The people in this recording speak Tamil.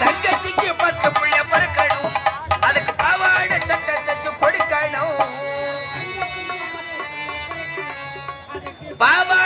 தங்கச்சிக்கு பத்து புள்ள பிறக்கணும். அதுக்கு பாவாட சட்டை தச்சு கொடுக்கணும். பாபா